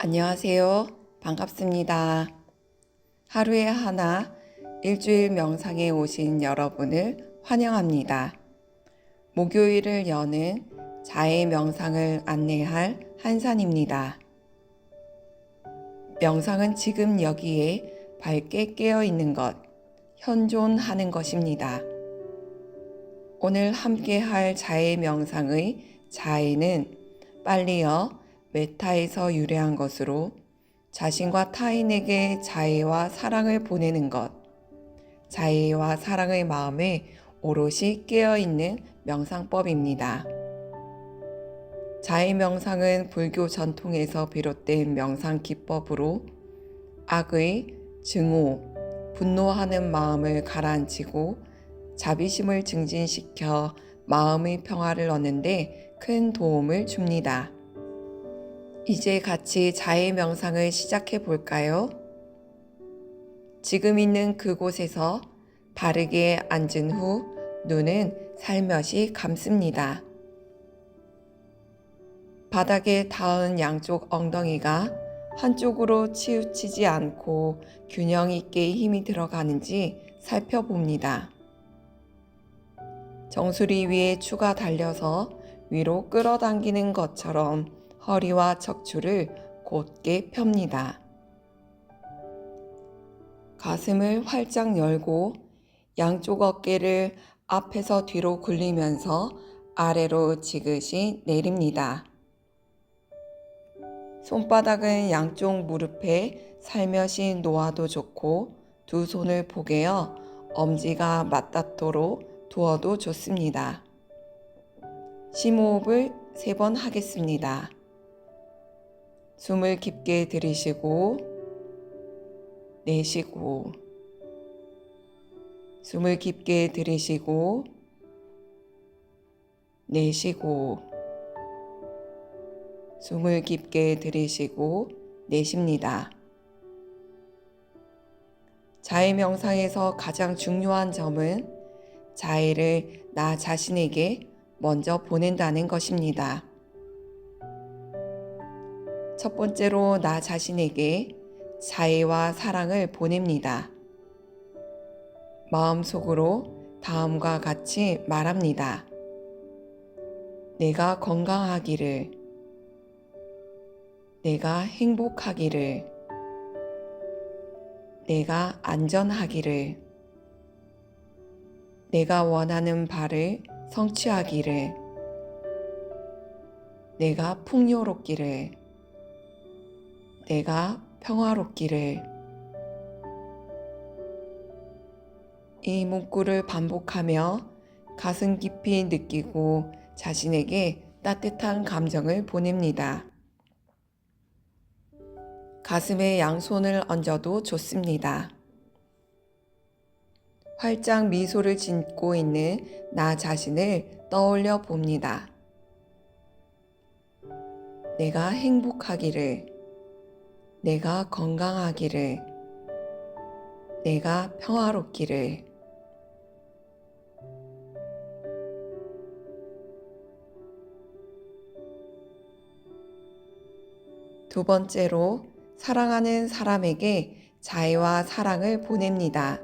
안녕하세요. 반갑습니다. 하루에 하나 일주일 명상에 오신 여러분을 환영합니다. 목요일을 여는 자해 명상을 안내할 한산입니다. 명상은 지금 여기에 밝게 깨어 있는 것, 현존하는 것입니다. 오늘 함께 할 자해 명상의 자해는 빨리어 메타에서 유래한 것으로 자신과 타인에게 자애와 사랑을 보내는 것, 자애와 사랑의 마음에 오롯이 깨어 있는 명상법입니다. 자애 명상은 불교 전통에서 비롯된 명상 기법으로 악의 증오, 분노하는 마음을 가라앉히고 자비심을 증진시켜 마음의 평화를 얻는데 큰 도움을 줍니다. 이제 같이 자해 명상을 시작해 볼까요? 지금 있는 그곳에서 바르게 앉은 후 눈은 살며시 감습니다. 바닥에 닿은 양쪽 엉덩이가 한쪽으로 치우치지 않고 균형 있게 힘이 들어가는지 살펴봅니다. 정수리 위에 추가 달려서 위로 끌어당기는 것처럼 허리와 척추를 곧게 펴니다. 가슴을 활짝 열고 양쪽 어깨를 앞에서 뒤로 굴리면서 아래로 지그시 내립니다. 손바닥은 양쪽 무릎에 살며시 놓아도 좋고 두 손을 포개어 엄지가 맞닿도록 두어도 좋습니다. 심호흡을 세 번 하겠습니다. 숨을 깊게 들이쉬고 내쉬고 숨을 깊게 들이쉬고 내쉬고 숨을 깊게 들이쉬고 내쉽니다. 자해 명상에서 가장 중요한 점은 자해를 나 자신에게 먼저 보낸다는 것입니다. 첫 번째로 나 자신에게 자애와 사랑을 보냅니다. 마음속으로 다음과 같이 말합니다. 내가 건강하기를, 내가 행복하기를, 내가 안전하기를, 내가 원하는 바를 성취하기를, 내가 풍요롭기를, 내가 평화롭기를 이 문구를 반복하며 가슴 깊이 느끼고 자신에게 따뜻한 감정을 보냅니다. 가슴에 양손을 얹어도 좋습니다. 활짝 미소를 짓고 있는 나 자신을 떠올려 봅니다. 내가 행복하기를, 내가 건강하기를, 내가 평화롭기를, 두 번째로 사랑하는 사람에게 자애와 사랑을 보냅니다.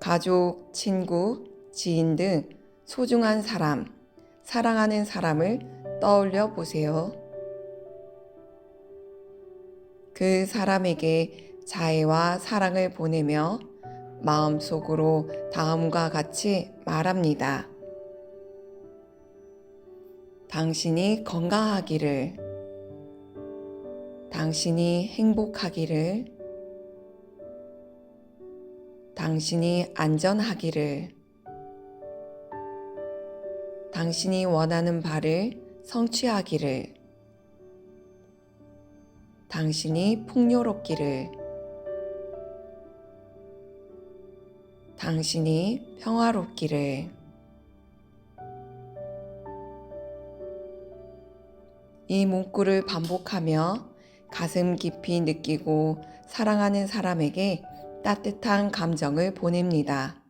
가족, 친구, 지인 등 소중한 사람, 사랑하는 사람을 떠올려 보세요. 그 사람에게 자애와 사랑을 보내며 마음속으로 다음과 같이 말합니다. 당신이 건강하기를, 당신이 행복하기를, 당신이 안전하기를, 당신이 원하는 바를 성취하기를, 당신이 풍요롭기를, 당신이 평화롭기를, 이 문구를 반복하며 가슴 깊이 느끼고 사랑하는 사람에게 따뜻한 감정을 보냅니다.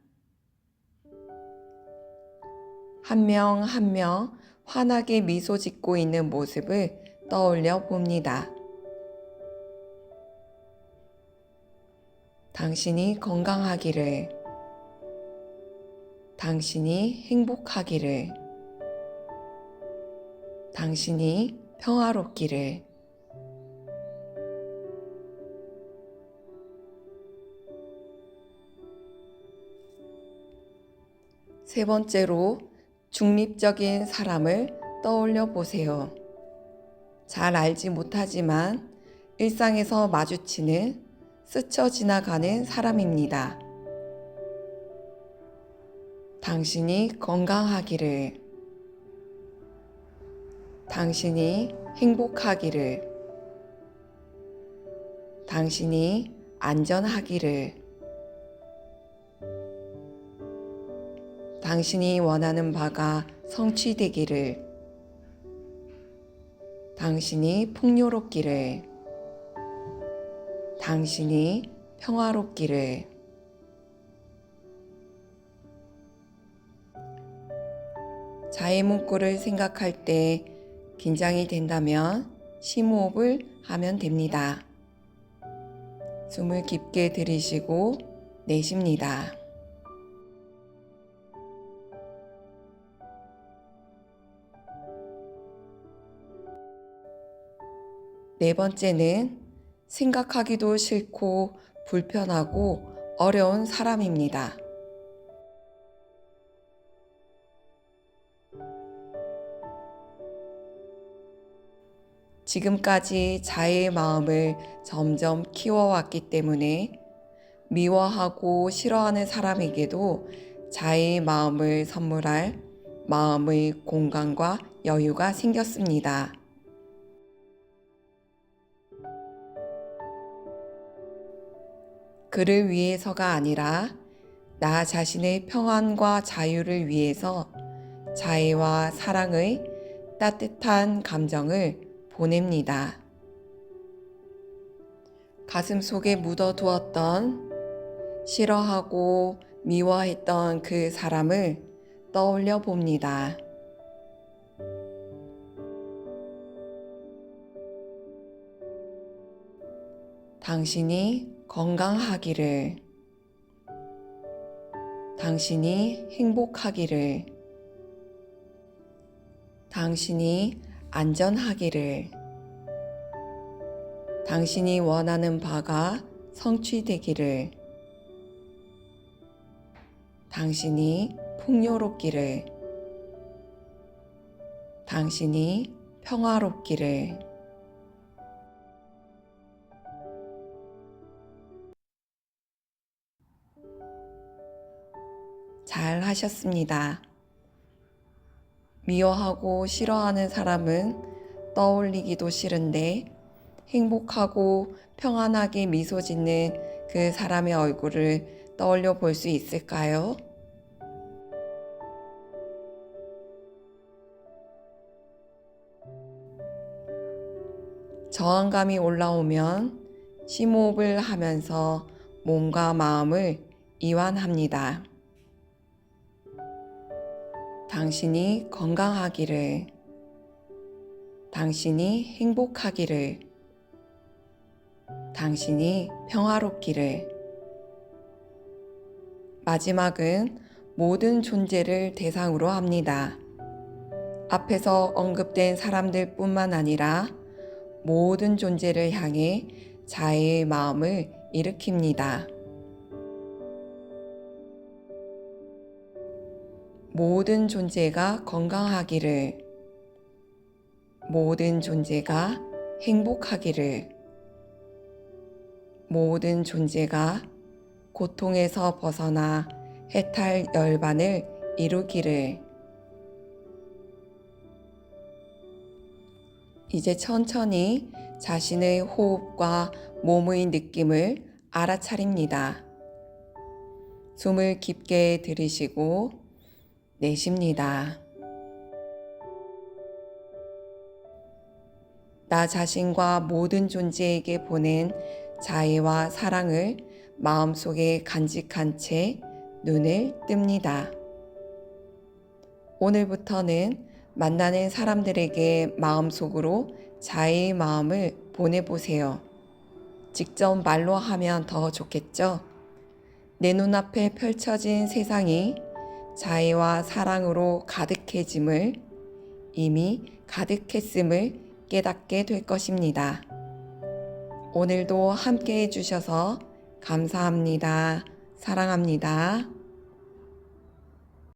한 명 한명 환하게 미소 짓고 있는 모습을 떠올려 봅니다. 당신이 건강하기를, 당신이 행복하기를, 당신이 평화롭기를, 세 번째로 중립적인 사람을 떠올려 보세요. 잘 알지 못하지만 일상에서 마주치는 스쳐 지나가는 사람입니다. 당신이 건강하기를, 당신이 행복하기를, 당신이 안전하기를, 당신이 원하는 바가 성취되기를, 당신이 풍요롭기를, 당신이 평화롭기를, 자의 문구를 생각할 때 긴장이 된다면 심호흡을 하면 됩니다. 숨을 깊게 들이쉬고 내쉽니다. 네 번째는 생각하기도 싫고 불편하고 어려운 사람입니다. 지금까지 자의 마음을 점점 키워왔기 때문에 미워하고 싫어하는 사람에게도 자의 마음을 선물할 마음의 공간과 여유가 생겼습니다. 그를 위해서가 아니라 나 자신의 평안과 자유를 위해서 자애와 사랑의 따뜻한 감정을 보냅니다. 가슴 속에 묻어두었던 싫어하고 미워했던 그 사람을 떠올려 봅니다. 당신이 건강하기를, 당신이 행복하기를, 당신이 안전하기를, 당신이 원하는 바가 성취되기를, 당신이 풍요롭기를, 당신이 평화롭기를, 잘 하셨습니다. 미워하고 싫어하는 사람은 떠올리기도 싫은데 행복하고 평안하게 미소 짓는 그 사람의 얼굴을 떠올려 볼 수 있을까요? 저항감이 올라오면 심호흡을 하면서 몸과 마음을 이완합니다. 당신이 건강하기를, 당신이 행복하기를, 당신이 평화롭기를. 마지막은 모든 존재를 대상으로 합니다. 앞에서 언급된 사람들 뿐만 아니라 모든 존재를 향해 자애의 마음을 일으킵니다. 모든 존재가 건강하기를, 모든 존재가 행복하기를, 모든 존재가 고통에서 벗어나 해탈 열반을 이루기를. 이제 천천히 자신의 호흡과 몸의 느낌을 알아차립니다. 숨을 깊게 들이쉬고 내쉽니다. 나 자신과 모든 존재에게 보낸 자애와 사랑을 마음속에 간직한 채 눈을 뜹니다. 오늘부터는 만나는 사람들에게 마음속으로 자애의 마음을 보내보세요. 직접 말로 하면 더 좋겠죠? 내 눈앞에 펼쳐진 세상이 자애와 사랑으로 가득해짐을 이미 가득했음을 깨닫게 될 것입니다. 오늘도 함께 해주셔서 감사합니다. 사랑합니다.